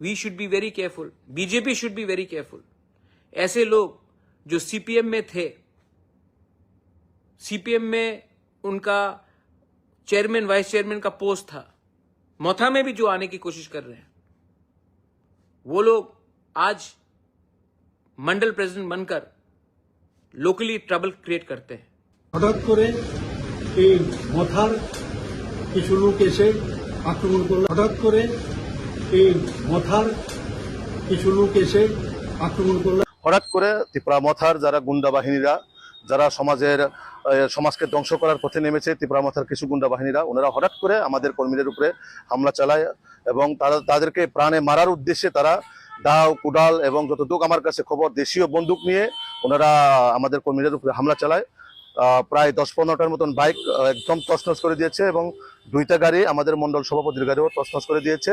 we should be very careful BJP should be very careful ऐसे लोग जो CPM में थे सीपीएम में उनका चेयरमैन वाइस चेयरमैन का पोस्ट था मोथा में भी जो आने की कोशिश कर रहे हैं वो लोग आज मंडल प्रेसिडेंट बनकर लोकली ट्रबल क्रिएट करते हैं হঠাৎ করে এই মথার কিছু লোক এসে আক্রমণ করলো হঠাৎ করে মথার কিছু লোক এসে হঠাৎ করে ত্রিপুরা মথার যারা গুন্ডা বাহিনীরা, যারা সমাজের সমাজকে ধ্বংস করার পথে নেমেছে, ত্রিপুরা মথার কিছু গুন্ডা বাহিনীরা, ওনারা হঠাৎ করে আমাদের কর্মীদের উপরে হামলা চালায় এবং তারা, তাদেরকে প্রাণে মারার উদ্দেশ্যে তারা দাও, কুডাল এবং যতটুকু আমার কাছে খবর, দেশীয় বন্দুক নিয়ে ওনারা আমাদের কর্মীদের উপরে হামলা চালায়। প্রায় দশ পনেরোটার মতন বাইক, একদম তছনছ করে দিয়েছে এবং দুইটা গাড়ি আমাদের মন্ডল সভাপতির গাড়িও তছনছ করে দিয়েছে।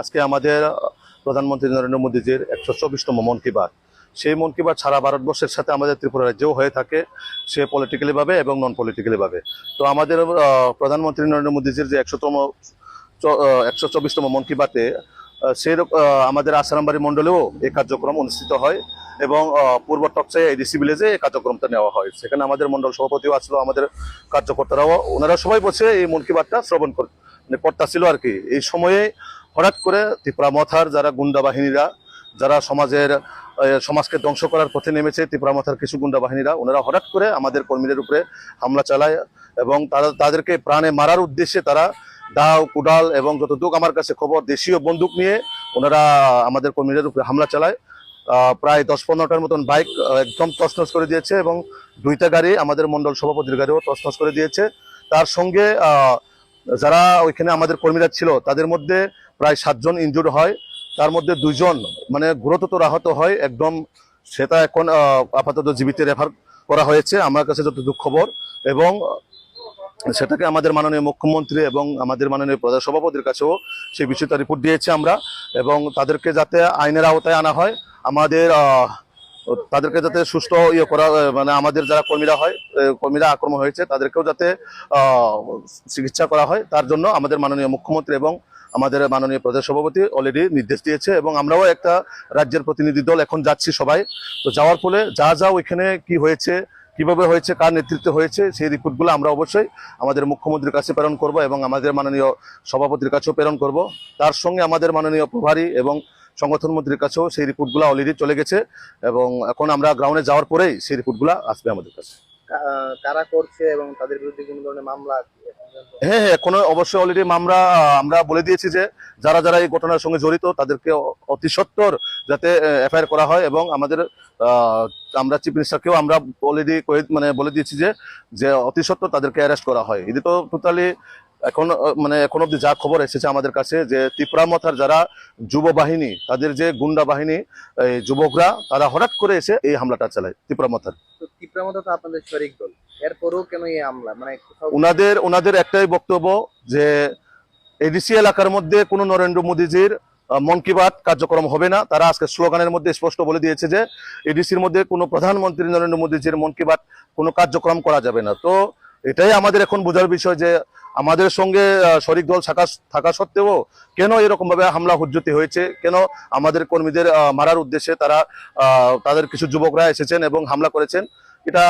আজকে আমাদের প্রধানমন্ত্রী নরেন্দ্র মোদীজির একশো চব্বিশতম মন কি বাত। সেই মন কি বাত সারা ভারতবর্ষের সাথে আমাদের ত্রিপুরা রাজ্যেও হয়ে থাকে, সে পলিটিক্যালি ভাবে এবং নন পলিটিক্যালি ভাবে। তো আমাদের প্রধানমন্ত্রী নরেন্দ্র মোদীজির যে একশোতম একশো চব্বিশতম মন কি বাতে সেই আমাদের আসারামবাড়ি মণ্ডলেও এই কার্যক্রম অনুষ্ঠিত হয় এবং পূর্ব টকসাই এডিসি ভিলেজে এই কার্যক্রমটা নেওয়া হয়। সেখানে আমাদের মণ্ডল সভাপতিও আসলো, আমাদের কার্যকর্তারাও ওনারা সবাই বসে এই মন কি বাতটা শ্রবণ কর মানে করতেছিল আর কি। এই সময়ে হঠাৎ করে ত্রিপুরা মথার যারা গুন্ডা বাহিনীরা, যারা সমাজের সমাজকে ধ্বংস করার পথে নেমেছে ত্রিপুরা মথার কিছু গুন্ডা বাহিনীরা, ওনারা হঠাৎ করে আমাদের কর্মীদের উপরে হামলা চালায় এবং তারা, তাদেরকে প্রাণে মারার উদ্দেশ্যে তারা দাও, কুডাল এবং যতটুকু আমার কাছে খবর, দেশীয় বন্দুক নিয়ে ওনারা আমাদের কর্মীদের উপরে হামলা চালায়। প্রায় দশ পনেরোটার মতন বাইক একদম তছনছ করে দিয়েছে এবং দুইটা গাড়ি আমাদের মন্ডল সভাপতির গাড়িও তছনছ করে দিয়েছে। তার সঙ্গে যারা ওইখানে আমাদের কর্মীরা ছিল, তাদের মধ্যে প্রায় সাতজন ইনজুর্ড হয়। তার মধ্যে দুইজন মানে গুরুতর আহত হয়। একদম সেটা এখন আপাতত জীবিত রেফার করা হয়েছে। আমার কাছে যতটুকু খবর এবং সেটাকে আমাদের মাননীয় মুখ্যমন্ত্রী এবং আমাদের মাননীয় প্রধান সভাপতির কাছেও সেই বিষয়টা রিপোর্ট দিয়েছি আমরা এবং তাদেরকে যাতে আইনের আওতায় আনা হয়। আমাদের তাদেরকে যাতে সুস্থ ইয়ে করা মানে আমাদের যারা কর্মীরা হয় কর্মীরা আক্রমণ হয়েছে, তাদেরকেও যাতে চিকিৎসা করা হয়। তার জন্য আমাদের মাননীয় মুখ্যমন্ত্রী এবং আমাদের মাননীয় প্রদেশ সভাপতি অলরেডি নির্দেশ দিয়েছে এবং আমরাও একটা রাজ্যের প্রতিনিধি দল এখন যাচ্ছি সবাই। তো যাওয়ার ফলে যা যা ওইখানে কি হয়েছে, কীভাবে হয়েছে, কার নেতৃত্বে হয়েছে, সেই রিপোর্টগুলো আমরা অবশ্যই আমাদের মুখ্যমন্ত্রীর কাছে প্রেরণ করব এবং আমাদের মাননীয় সভাপতির কাছেও প্রেরণ করব। তার সঙ্গে আমাদের মাননীয় প্রভারী এবং সংগঠন মন্ত্রীর কাছেও সেই রিপোর্টগুলো অলরেডি চলে গেছে এবং এখন আমরা গ্রাউন্ডে যাওয়ার পরেই সেই রিপোর্টগুলো আসবে আমাদের কাছে। কারা করছে এবং তাদের বিরুদ্ধে কোনো ধরনের মামলা হ্যাঁ হ্যাঁ এখনও অবশ্যই অলরেডি আমরা আমরা বলে দিয়েছি যে যারা যারা এই ঘটনার সঙ্গে জড়িত তাদেরকে অতি সত্বর যাতে এফআইআর করা হয় এবং আমাদের আহ, আমরা চিফ মিনিস্টারকেও আমরা অলরেডি মানে বলে দিয়েছি যে যে অতি সত্বর তাদেরকে অ্যারেস্ট করা হয়। এটি তো টোটালি এখন মানে এখন অব্দি যা খবর এসেছে আমাদের কাছে যে ত্রিপুরা মথার যারা যুব বাহিনী তাদের যে গুন্ডা বাহিনী এই যুবকরা তারা হঠাৎ করে এসে এই হামলাটা চালায় ত্রিপুরা মথার। তো তীব্র তো আপনাদের শরিক দল। এরপরেও কেন এই হামলা? মানে ওনাদের ওনাদের একটাই বক্তব্য যে এডিসি এলাকার মধ্যে কোনো নরেন্দ্র মোদীজির মন কি বাত কার্যক্রম হবে না। তারা আজকে স্লোগানের মধ্যে স্পষ্ট বলে দিয়েছে যে, এডিসির মধ্যে কোনো প্রধানমন্ত্রী নরেন্দ্র মোদীজির মন কি বাত কোনো কার্যক্রম করা যাবে না। তো এটাই আমাদের এখন বোঝার বিষয় যে, আমাদের সঙ্গে শরিক দল থাকা থাকা সত্ত্বেও কেন এরকম ভাবে হামলা হুজ্জতি হয়েছে? কেন আমাদের কর্মীদের মারার উদ্দেশ্যে তারা তাদের কিছু যুবকরা এসেছেন এবং হামলা করেছেন? এটা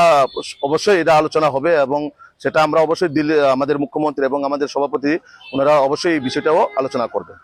অবশ্যই এটা আলোচনা হবে এবং সেটা আমরা অবশ্যই দিল্লি, আমাদের মুখ্যমন্ত্রী এবং আমাদের সভাপতি, ওনারা অবশ্যই এই বিষয়টাও আলোচনা করবেন।